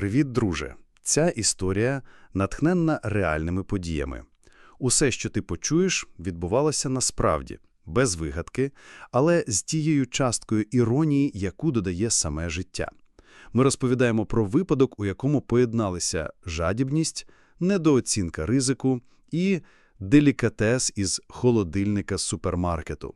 Привіт, друже! Ця історія натхненна реальними подіями. Усе, що ти почуєш, відбувалося насправді, без вигадки, але з тією часткою іронії, яку додає саме життя. Ми розповідаємо про випадок, у якому поєдналися жадібність, недооцінка ризику і делікатес із холодильника супермаркету.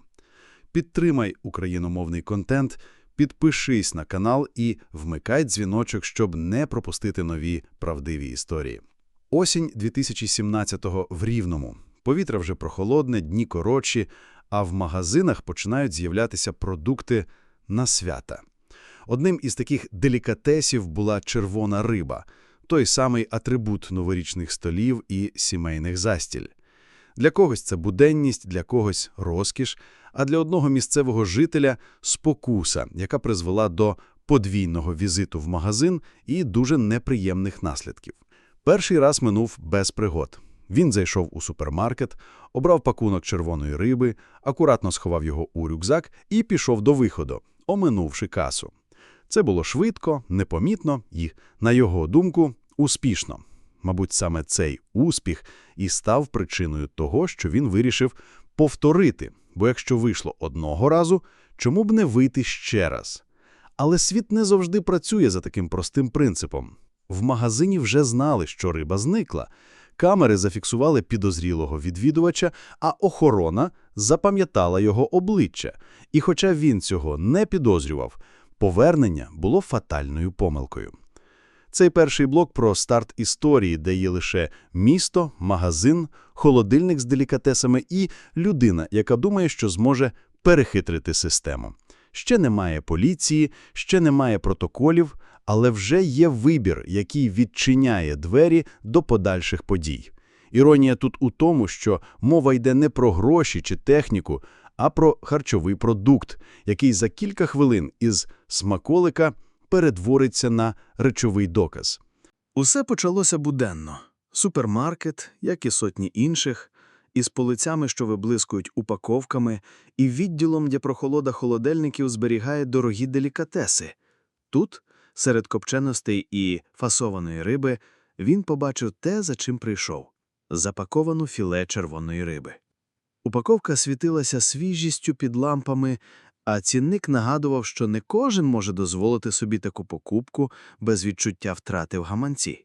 Підтримай україномовний контент, підпишись на канал і вмикай дзвіночок, щоб не пропустити нові правдиві історії. Осінь 2017-го в Рівному. Повітря вже прохолодне, дні коротші, а в магазинах починають з'являтися продукти на свята. Одним із таких делікатесів була червона риба, той самий атрибут новорічних столів і сімейних застіль. Для когось це буденність, для когось розкіш, а для одного місцевого жителя – спокуса, яка призвела до подвійного візиту в магазин і дуже неприємних наслідків. Перший раз минув без пригод. Він зайшов у супермаркет, обрав пакунок червоної риби, акуратно сховав його у рюкзак і пішов до виходу, оминувши касу. Це було швидко, непомітно і, на його думку, успішно. Мабуть, саме цей успіх і став причиною того, що він вирішив повторити, бо якщо вийшло одного разу, чому б не вийти ще раз? Але світ не завжди працює за таким простим принципом. В магазині вже знали, що риба зникла. Камери зафіксували підозрілого відвідувача, а охорона запам'ятала його обличчя. І хоча він цього не підозрював, повернення було фатальною помилкою. Цей перший блок про старт історії, де є лише місто, магазин, холодильник з делікатесами і людина, яка думає, що зможе перехитрити систему. Ще немає поліції, ще немає протоколів, але вже є вибір, який відчиняє двері до подальших подій. Іронія тут у тому, що мова йде не про гроші чи техніку, а про харчовий продукт, який за кілька хвилин із смаколика перетвориться на речовий доказ. Усе почалося буденно. Супермаркет, як і сотні інших, із полицями, що виблискують упаковками, і відділом, де прохолода холодильників зберігає дорогі делікатеси. Тут, серед копченостей і фасованої риби, він побачив те, за чим прийшов – запаковану філе червоної риби. Упаковка світилася свіжістю під лампами, а цінник нагадував, що не кожен може дозволити собі таку покупку без відчуття втрати в гаманці.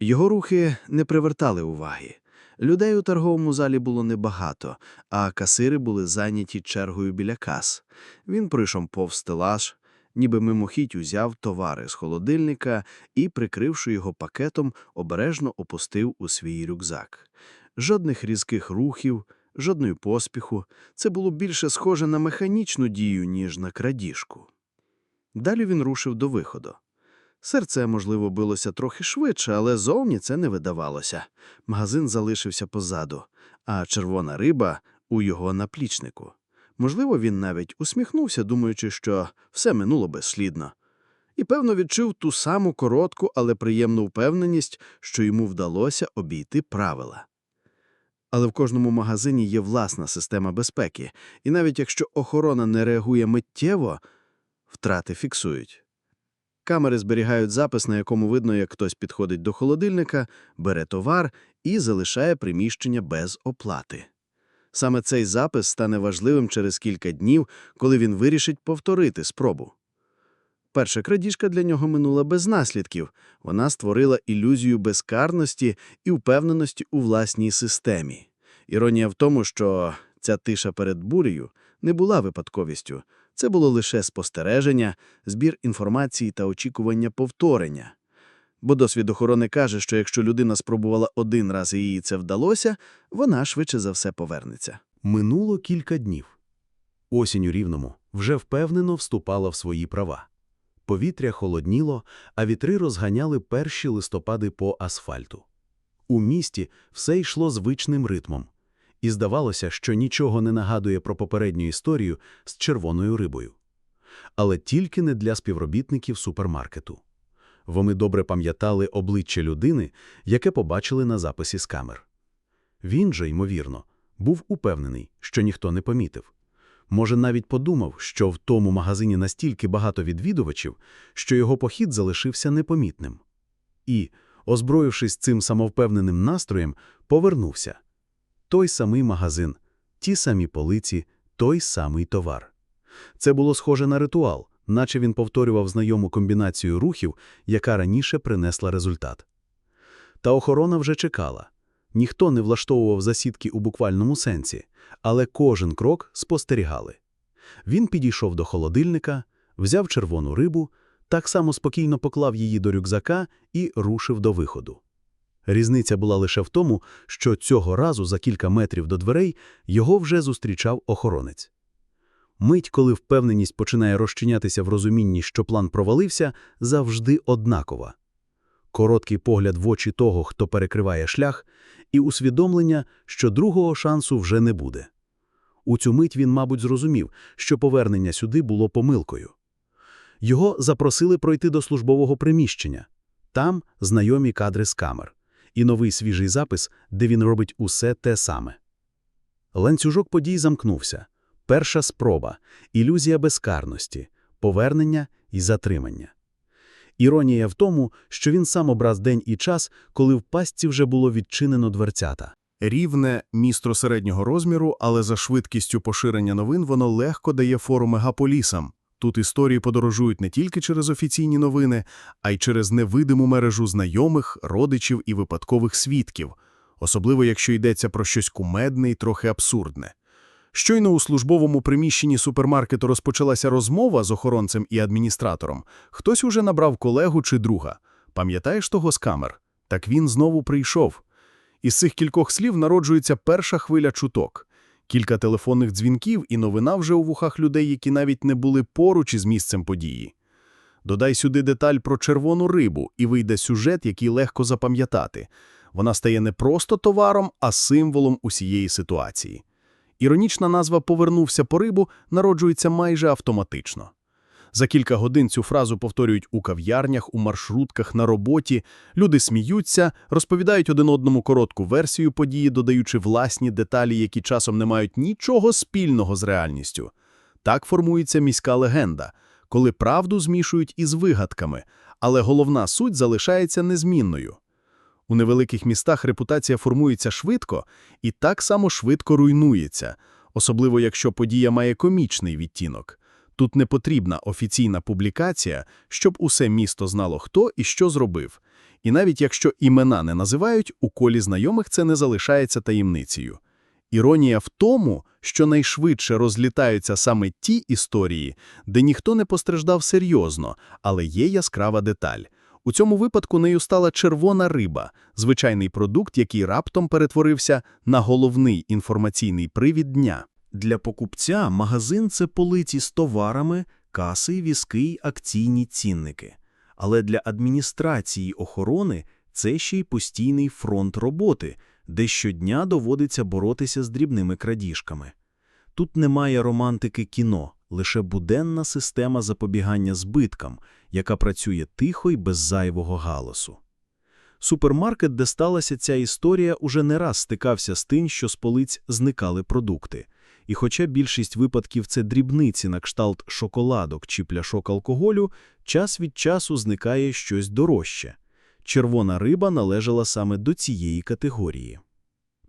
Його рухи не привертали уваги. Людей у торговому залі було небагато, а касири були зайняті чергою біля кас. Він прийшов повз стелаж, ніби мимохідь узяв товари з холодильника і, прикривши його пакетом, обережно опустив у свій рюкзак. Жодних різких рухів, жодної поспіху. Це було більше схоже на механічну дію, ніж на крадіжку. Далі він рушив до виходу. Серце, можливо, билося трохи швидше, але зовні це не видавалося. Магазин залишився позаду, а червона риба у його наплічнику. Можливо, він навіть усміхнувся, думаючи, що все минуло безслідно. І, певно, відчув ту саму коротку, але приємну впевненість, що йому вдалося обійти правила. Але в кожному магазині є власна система безпеки, і навіть якщо охорона не реагує миттєво, втрати фіксують. Камери зберігають запис, на якому видно, як хтось підходить до холодильника, бере товар і залишає приміщення без оплати. Саме цей запис стане важливим через кілька днів, коли він вирішить повторити спробу. Перша крадіжка для нього минула без наслідків. Вона створила ілюзію безкарності і впевненості у власній системі. Іронія в тому, що ця тиша перед бурею не була випадковістю. Це було лише спостереження, збір інформації та очікування повторення. Бо досвід охорони каже, що якщо людина спробувала один раз і їй це вдалося, вона швидше за все повернеться. Минуло кілька днів. Осінь у Рівному вже впевнено вступала в свої права. Повітря холодніло, а вітри розганяли перші листопади по асфальту. У місті все йшло звичним ритмом. І здавалося, що нічого не нагадує про попередню історію з червоною рибою. Але тільки не для співробітників супермаркету. Вони добре пам'ятали обличчя людини, яке побачили на записі з камер. Він же, ймовірно, був упевнений, що ніхто не помітив. Може, навіть подумав, що в тому магазині настільки багато відвідувачів, що його похід залишився непомітним. І, озброївшись цим самовпевненим настроєм, повернувся. Той самий магазин, ті самі полиці, той самий товар. Це було схоже на ритуал, наче він повторював знайому комбінацію рухів, яка раніше принесла результат. Та охорона вже чекала. Ніхто не влаштовував засідки у буквальному сенсі, але кожен крок спостерігали. Він підійшов до холодильника, взяв червону рибу, так само спокійно поклав її до рюкзака і рушив до виходу. Різниця була лише в тому, що цього разу за кілька метрів до дверей його вже зустрічав охоронець. Мить, коли впевненість починає розчинятися в розумінні, що план провалився, завжди однакова. Короткий погляд в очі того, хто перекриває шлях, і усвідомлення, що другого шансу вже не буде. У цю мить він, мабуть, зрозумів, що повернення сюди було помилкою. Його запросили пройти до службового приміщення. Там знайомі кадри з камер. І новий свіжий запис, де він робить усе те саме. Ланцюжок подій замкнувся. Перша спроба, ілюзія безкарності, повернення і затримання. Іронія в тому, що він сам образ день і час, коли в пастці вже було відчинено дверцята. Рівне місто середнього розміру, але за швидкістю поширення новин воно легко дає фору мегаполісам. Тут історії подорожують не тільки через офіційні новини, а й через невидиму мережу знайомих, родичів і випадкових свідків, особливо якщо йдеться про щось кумедне і трохи абсурдне. Щойно у службовому приміщенні супермаркету розпочалася розмова з охоронцем і адміністратором. Хтось уже набрав колегу чи друга. Пам'ятаєш того з камер? Так він знову прийшов. Із цих кількох слів народжується перша хвиля чуток. Кілька телефонних дзвінків і новина вже у вухах людей, які навіть не були поруч із місцем події. Додай сюди деталь про червону рибу, і вийде сюжет, який легко запам'ятати. Вона стає не просто товаром, а символом усієї ситуації. Іронічна назва «повернувся по рибу» народжується майже автоматично. За кілька годин цю фразу повторюють у кав'ярнях, у маршрутках, на роботі. Люди сміються, розповідають один одному коротку версію події, додаючи власні деталі, які часом не мають нічого спільного з реальністю. Так формується міська легенда, коли правду змішують із вигадками, але головна суть залишається незмінною. У невеликих містах репутація формується швидко і так само швидко руйнується, особливо якщо подія має комічний відтінок. Тут не потрібна офіційна публікація, щоб усе місто знало, хто і що зробив. І навіть якщо імена не називають, у колі знайомих це не залишається таємницею. Іронія в тому, що найшвидше розлітаються саме ті історії, де ніхто не постраждав серйозно, але є яскрава деталь. У цьому випадку нею стала червона риба, звичайний продукт, який раптом перетворився на головний інформаційний привід дня. Для покупця магазин – це полиці з товарами, каси, візки й акційні цінники. Але для адміністрації охорони це ще й постійний фронт роботи, де щодня доводиться боротися з дрібними крадіжками. Тут немає романтики кіно, лише буденна система запобігання збиткам, яка працює тихо й без зайвого галасу. Супермаркет, де сталася ця історія, уже не раз стикався з тим, що з полиць зникали продукти. І хоча більшість випадків це дрібниці на кшталт шоколадок чи пляшок алкоголю, час від часу зникає щось дорожче. Червона риба належала саме до цієї категорії.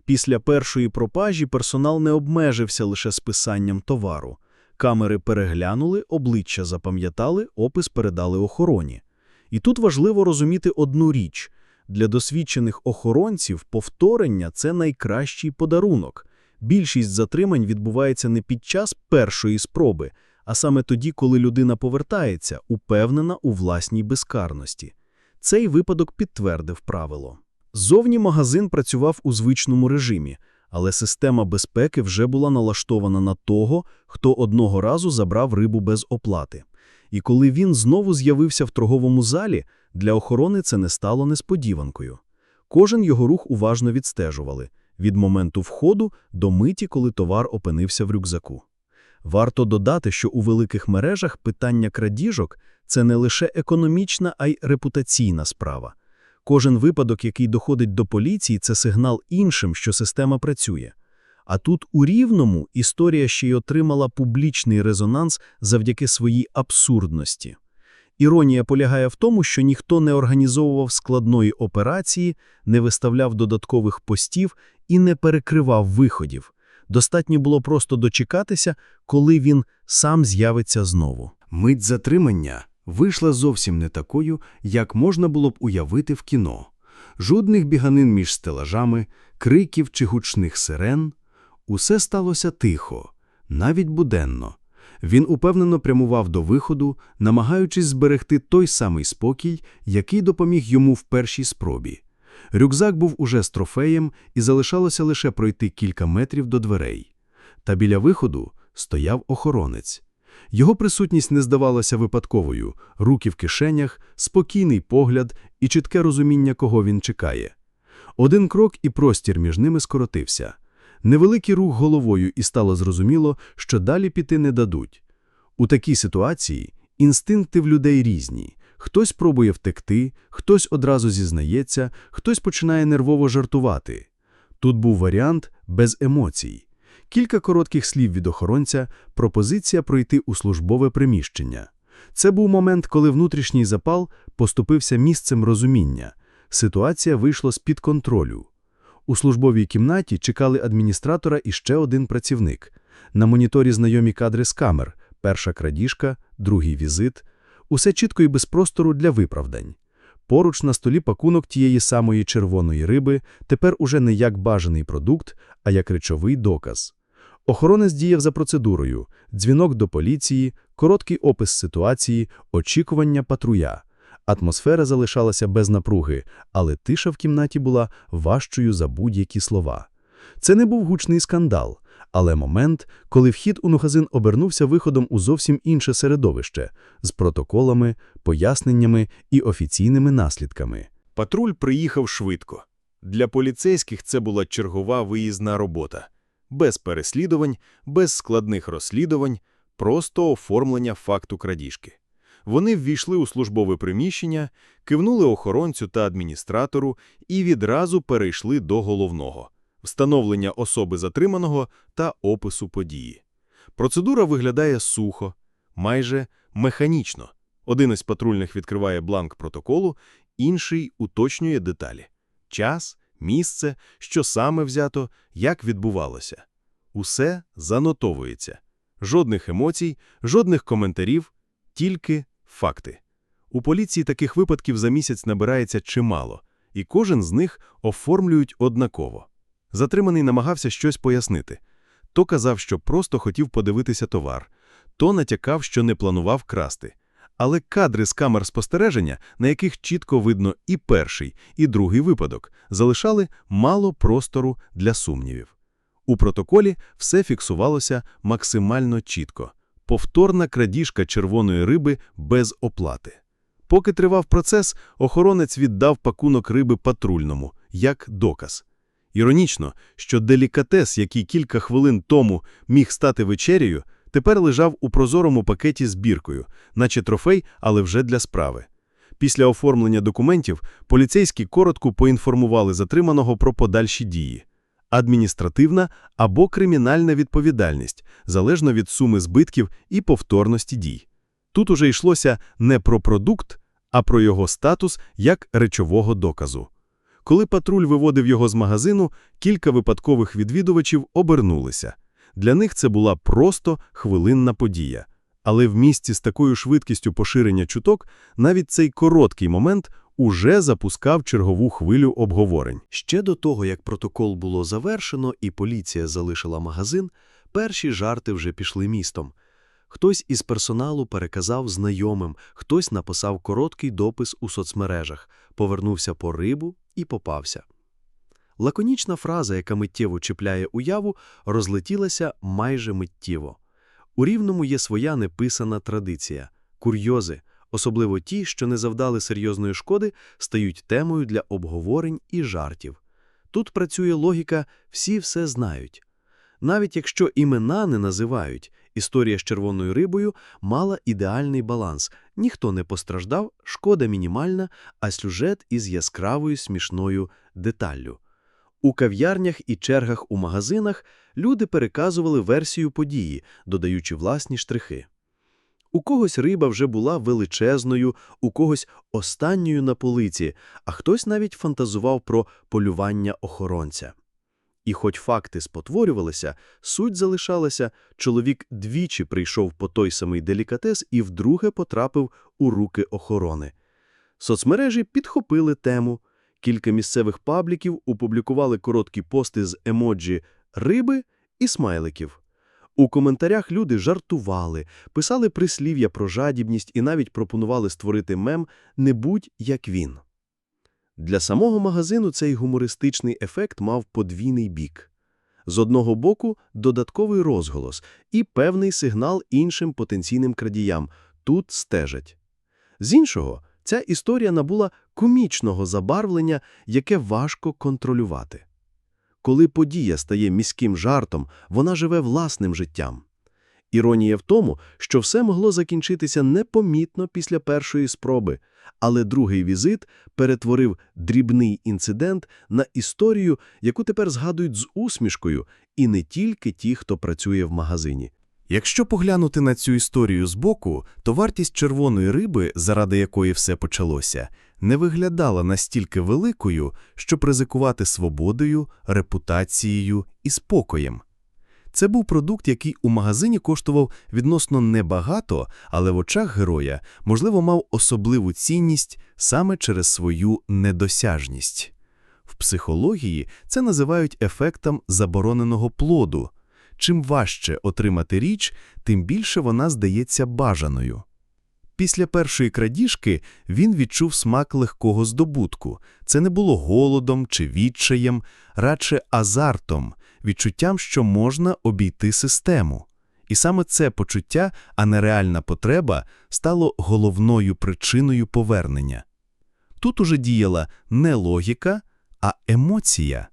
Після першої пропажі персонал не обмежився лише списанням товару. Камери переглянули, обличчя запам'ятали, опис передали охороні. І тут важливо розуміти одну річ. Для досвідчених охоронців повторення – це найкращий подарунок. Більшість затримань відбувається не під час першої спроби, а саме тоді, коли людина повертається, упевнена у власній безкарності. Цей випадок підтвердив правило. Зовні магазин працював у звичному режимі, але система безпеки вже була налаштована на того, хто одного разу забрав рибу без оплати. І коли він знову з'явився в торговому залі, для охорони це не стало несподіванкою. Кожен його рух уважно відстежували – від моменту входу до миті, коли товар опинився в рюкзаку. Варто додати, що у великих мережах питання крадіжок – це не лише економічна, а й репутаційна справа. Кожен випадок, який доходить до поліції, це сигнал іншим, що система працює. А тут у Рівному історія ще й отримала публічний резонанс завдяки своїй абсурдності. Іронія полягає в тому, що ніхто не організовував складної операції, не виставляв додаткових постів і не перекривав виходів. Достатньо було просто дочекатися, коли він сам з'явиться знову. Мить затримання вийшла зовсім не такою, як можна було б уявити в кіно. Жодних біганин між стелажами, криків чи гучних сирен. Усе сталося тихо, навіть буденно. Він упевнено прямував до виходу, намагаючись зберегти той самий спокій, який допоміг йому в першій спробі. Рюкзак був уже з трофеєм, і залишалося лише пройти кілька метрів до дверей. Та біля виходу стояв охоронець. Його присутність не здавалася випадковою, руки в кишенях, спокійний погляд і чітке розуміння, кого він чекає. Один крок і простір між ними скоротився. Невеликий рух головою і стало зрозуміло, що далі піти не дадуть. У такій ситуації інстинкти в людей різні. Хтось пробує втекти, хтось одразу зізнається, хтось починає нервово жартувати. Тут був варіант без емоцій. Кілька коротких слів від охоронця, пропозиція пройти у службове приміщення. Це був момент, коли внутрішній запал поступився місцем розуміння. Ситуація вийшла з-під контролю. У службовій кімнаті чекали адміністратора і ще один працівник. На моніторі знайомі кадри з камер. Перша крадіжка, другий візит. Усе чітко і без простору для виправдань. Поруч на столі пакунок тієї самої червоної риби, тепер уже не як бажаний продукт, а як речовий доказ. Охоронець діяв за процедурою, дзвінок до поліції, короткий опис ситуації, очікування патруя. Атмосфера залишалася без напруги, але тиша в кімнаті була важчою за будь-які слова. Це не був гучний скандал, але момент, коли вхід у магазин обернувся виходом у зовсім інше середовище з протоколами, поясненнями і офіційними наслідками. Патруль приїхав швидко. Для поліцейських це була чергова виїзна робота. Без переслідувань, без складних розслідувань, просто оформлення факту крадіжки. Вони ввійшли у службове приміщення, кивнули охоронцю та адміністратору і відразу перейшли до головного – встановлення особи затриманого та опису події. Процедура виглядає сухо, майже механічно. Один із патрульних відкриває бланк протоколу, інший уточнює деталі. Час, місце, що саме взято, як відбувалося. Усе занотовується. Жодних емоцій, жодних коментарів, тільки факти. У поліції таких випадків за місяць набирається чимало, і кожен з них оформлюють однаково. Затриманий намагався щось пояснити. То казав, що просто хотів подивитися товар, то натякав, що не планував красти. Але кадри з камер спостереження, на яких чітко видно і перший, і другий випадок, залишали мало простору для сумнівів. У протоколі все фіксувалося максимально чітко. Повторна крадіжка червоної риби без оплати. Поки тривав процес, охоронець віддав пакунок риби патрульному, як доказ. Іронічно, що делікатес, який кілька хвилин тому міг стати вечерею, тепер лежав у прозорому пакеті з біркою, наче трофей, але вже для справи. Після оформлення документів поліцейські коротко поінформували затриманого про подальші дії. Адміністративна або кримінальна відповідальність, залежно від суми збитків і повторності дій. Тут уже йшлося не про продукт, а про його статус як речового доказу. Коли патруль виводив його з магазину, кілька випадкових відвідувачів обернулися. Для них це була просто хвилинна подія. Але в місті з такою швидкістю поширення чуток навіть цей короткий момент уже запускав чергову хвилю обговорень. Ще до того, як протокол було завершено і поліція залишила магазин, перші жарти вже пішли містом. Хтось із персоналу переказав знайомим, хтось написав короткий допис у соцмережах, повернувся по рибу і попався. Лаконічна фраза, яка миттєво чіпляє уяву, розлетілася майже миттєво. У Рівному є своя неписана традиція – курйози, особливо ті, що не завдали серйозної шкоди, стають темою для обговорень і жартів. Тут працює логіка «всі все знають». Навіть якщо імена не називають, історія з червоною рибою мала ідеальний баланс. Ніхто не постраждав, шкода мінімальна, а сюжет із яскравою смішною деталлю. У кав'ярнях і чергах у магазинах люди переказували версію події, додаючи власні штрихи. У когось риба вже була величезною, у когось останньою на полиці, а хтось навіть фантазував про полювання охоронця. І хоч факти спотворювалися, суть залишалася, чоловік двічі прийшов по той самий делікатес і вдруге потрапив у руки охорони. Соцмережі підхопили тему. Кілька місцевих пабліків опублікували короткі пости з емоджі риби і смайликів. У коментарях люди жартували, писали прислів'я про жадібність і навіть пропонували створити мем «Не будь як він». Для самого магазину цей гумористичний ефект мав подвійний бік. З одного боку – додатковий розголос і певний сигнал іншим потенційним крадіям – тут стежать. З іншого – ця історія набула комічного забарвлення, яке важко контролювати. Коли подія стає міським жартом, вона живе власним життям. Іронія в тому, що все могло закінчитися непомітно після першої спроби, але другий візит перетворив дрібний інцидент на історію, яку тепер згадують з усмішкою, і не тільки ті, хто працює в магазині. Якщо поглянути на цю історію збоку, то вартість червоної риби, заради якої все почалося, не виглядала настільки великою, щоб ризикувати свободою, репутацією і спокоєм. Це був продукт, який у магазині коштував відносно небагато, але в очах героя, можливо, мав особливу цінність саме через свою недосяжність. В психології це називають ефектом забороненого плоду. Чим важче отримати річ, тим більше вона здається бажаною. Після першої крадіжки він відчув смак легкого здобутку. Це не було голодом чи відчаєм, радше азартом, відчуттям, що можна обійти систему. І саме це почуття, а не реальна потреба, стало головною причиною повернення. Тут уже діяла не логіка, а емоція.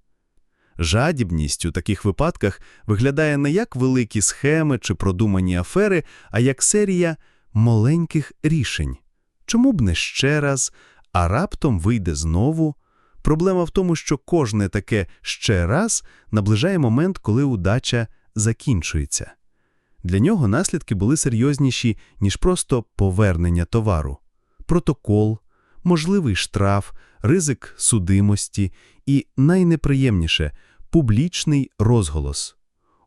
Жадібність у таких випадках виглядає не як великі схеми чи продумані афери, а як серія маленьких рішень. Чому б не ще раз, а раптом вийде знову? Проблема в тому, що кожне таке «ще раз» наближає момент, коли удача закінчується. Для нього наслідки були серйозніші, ніж просто повернення товару. Протокол, можливий штраф, ризик судимості і, найнеприємніше, публічний розголос.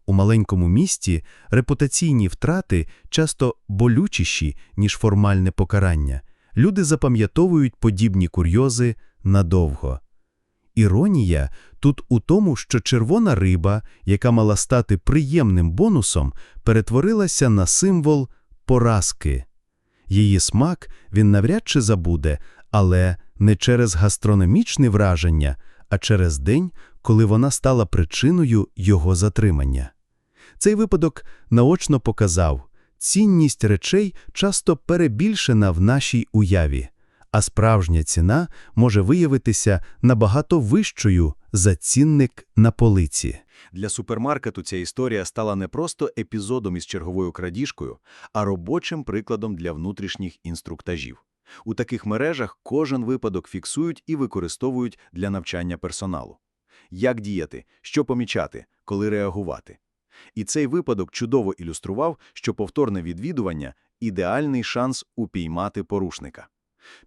У маленькому місті репутаційні втрати часто болючіші, ніж формальне покарання. Люди запам'ятовують подібні курйози надовго. Іронія тут у тому, що червона риба, яка мала стати приємним бонусом, перетворилася на символ поразки. Її смак він навряд чи забуде, але не через гастрономічне враження, а через день, коли вона стала причиною його затримання. Цей випадок наочно показав, цінність речей часто перебільшена в нашій уяві, а справжня ціна може виявитися набагато вищою за цінник на полиці. Для супермаркету ця історія стала не просто епізодом із черговою крадіжкою, а робочим прикладом для внутрішніх інструктажів. У таких мережах кожен випадок фіксують і використовують для навчання персоналу. Як діяти, що помічати, коли реагувати. І цей випадок чудово ілюстрував, що повторне відвідування – ідеальний шанс упіймати порушника.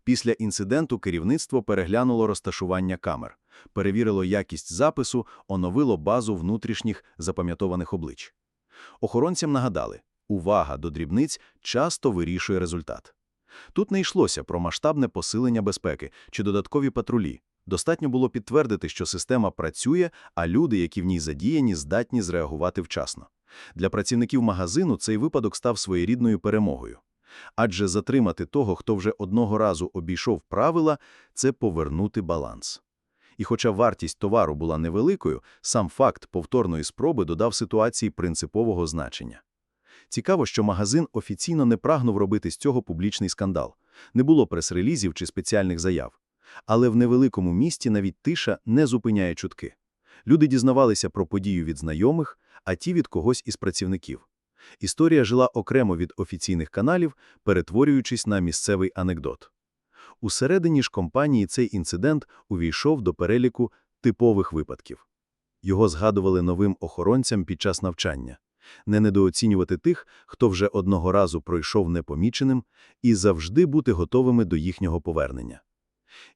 Після інциденту керівництво переглянуло розташування камер, перевірило якість запису, оновило базу внутрішніх запам'ятованих облич. Охоронцям нагадали, увага до дрібниць часто вирішує результат. Тут не йшлося про масштабне посилення безпеки чи додаткові патрулі. Достатньо було підтвердити, що система працює, а люди, які в ній задіяні, здатні зреагувати вчасно. Для працівників магазину цей випадок став своєрідною перемогою. Адже затримати того, хто вже одного разу обійшов правила, це повернути баланс. І хоча вартість товару була невеликою, сам факт повторної спроби додав ситуації принципового значення. Цікаво, що магазин офіційно не прагнув робити з цього публічний скандал. Не було прес-релізів чи спеціальних заяв. Але в невеликому місті навіть тиша не зупиняє чутки. Люди дізнавалися про подію від знайомих, а ті від когось із працівників. Історія жила окремо від офіційних каналів, перетворюючись на місцевий анекдот. Усередині ж компанії цей інцидент увійшов до переліку типових випадків. Його згадували новим охоронцям під час навчання. Не недооцінювати тих, хто вже одного разу пройшов непоміченим, і завжди бути готовими до їхнього повернення.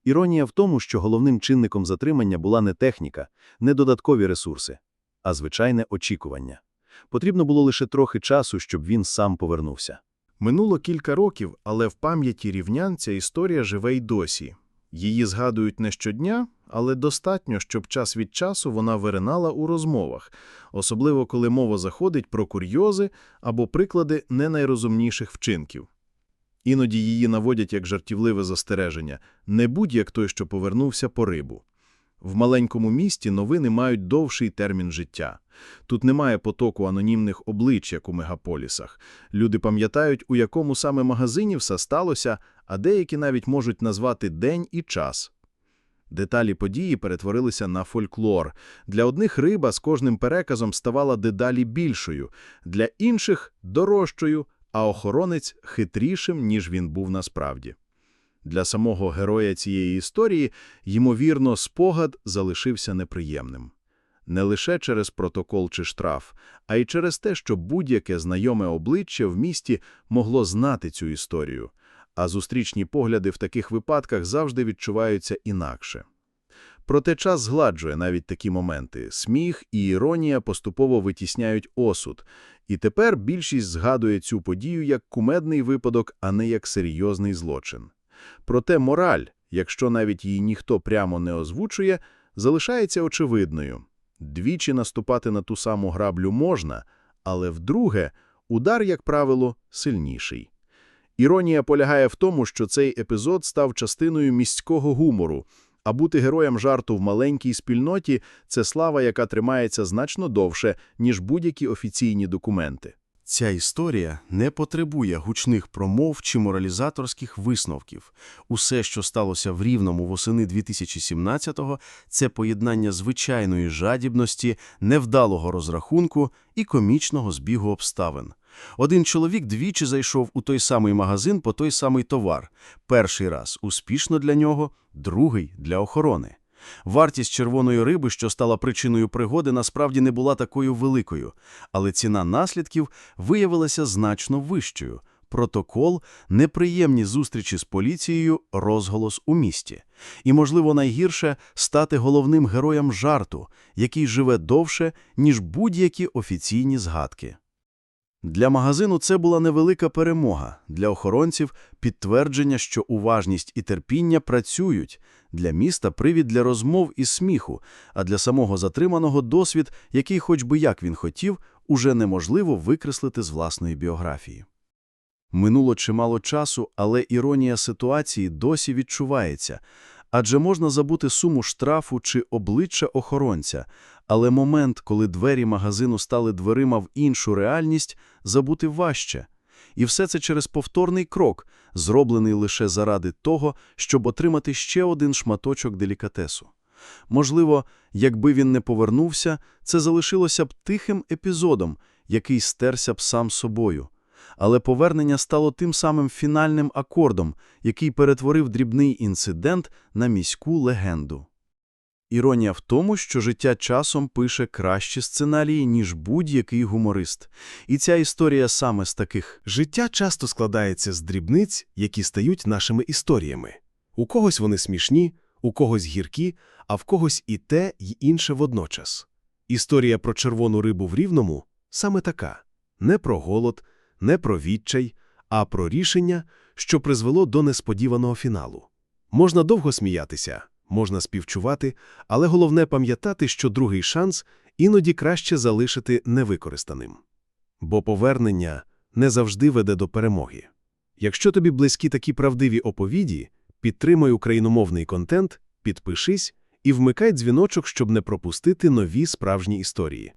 Іронія в тому, що головним чинником затримання була не техніка, не додаткові ресурси, а звичайне очікування. Потрібно було лише трохи часу, щоб він сам повернувся. Минуло кілька років, але в пам'яті рівнян ця історія живе й досі. Її згадують не щодня, але достатньо, щоб час від часу вона виринала у розмовах, особливо коли мова заходить про курйози або приклади не найрозумніших вчинків. Іноді її наводять як жартівливе застереження «не будь як той, що повернувся по рибу». В маленькому місті новини мають довший термін життя. Тут немає потоку анонімних облич, як у мегаполісах. Люди пам'ятають, у якому саме магазині все сталося, а деякі навіть можуть назвати день і час. Деталі події перетворилися на фольклор. Для одних риба з кожним переказом ставала дедалі більшою, для інших – дорожчою, а охоронець – хитрішим, ніж він був насправді. Для самого героя цієї історії, ймовірно, спогад залишився неприємним. Не лише через протокол чи штраф, а й через те, що будь-яке знайоме обличчя в місті могло знати цю історію, а зустрічні погляди в таких випадках завжди відчуваються інакше. Проте час згладжує навіть такі моменти. Сміх і іронія поступово витісняють осуд, і тепер більшість згадує цю подію як кумедний випадок, а не як серйозний злочин. Проте мораль, якщо навіть її ніхто прямо не озвучує, залишається очевидною. Двічі наступати на ту саму граблю можна, але вдруге удар, як правило, сильніший. Іронія полягає в тому, що цей епізод став частиною міського гумору, а бути героєм жарту в маленькій спільноті – це слава, яка тримається значно довше, ніж будь-які офіційні документи. Ця історія не потребує гучних промов чи моралізаторських висновків. Усе, що сталося в Рівному восени 2017-го, це поєднання звичайної жадібності, невдалого розрахунку і комічного збігу обставин. Один чоловік двічі зайшов у той самий магазин по той самий товар. Перший раз успішно для нього, другий – для охорони. Вартість червоної риби, що стала причиною пригоди, насправді не була такою великою, але ціна наслідків виявилася значно вищою. Протокол, неприємні зустрічі з поліцією, розголос у місті. І, можливо, найгірше – стати головним героєм жарту, який живе довше, ніж будь-які офіційні згадки. Для магазину це була невелика перемога, для охоронців – підтвердження, що уважність і терпіння працюють, для міста – привід для розмов і сміху, а для самого затриманого – досвід, який, хоч би як він хотів, уже неможливо викреслити з власної біографії. Минуло чимало часу, але іронія ситуації досі відчувається, адже можна забути суму штрафу чи обличчя охоронця, але момент, коли двері магазину стали дверима в іншу реальність, забути важче. І все це через повторний крок, зроблений лише заради того, щоб отримати ще один шматочок делікатесу. Можливо, якби він не повернувся, це залишилося б тихим епізодом, який стерся б сам собою. Але повернення стало тим самим фінальним акордом, який перетворив дрібний інцидент на міську легенду. Іронія в тому, що життя часом пише кращі сценарії, ніж будь-який гуморист. І ця історія саме з таких. Життя часто складається з дрібниць, які стають нашими історіями. У когось вони смішні, у когось гіркі, а в когось і те, й інше водночас. Історія про червону рибу в Рівному саме така. Не про голод, не про відчай, а про рішення, що призвело до несподіваного фіналу. Можна довго сміятися, можна співчувати, але головне пам'ятати, що другий шанс іноді краще залишити невикористаним. Бо повернення не завжди веде до перемоги. Якщо тобі близькі такі правдиві оповіді, підтримай україномовний контент, підпишись і вмикай дзвіночок, щоб не пропустити нові справжні історії.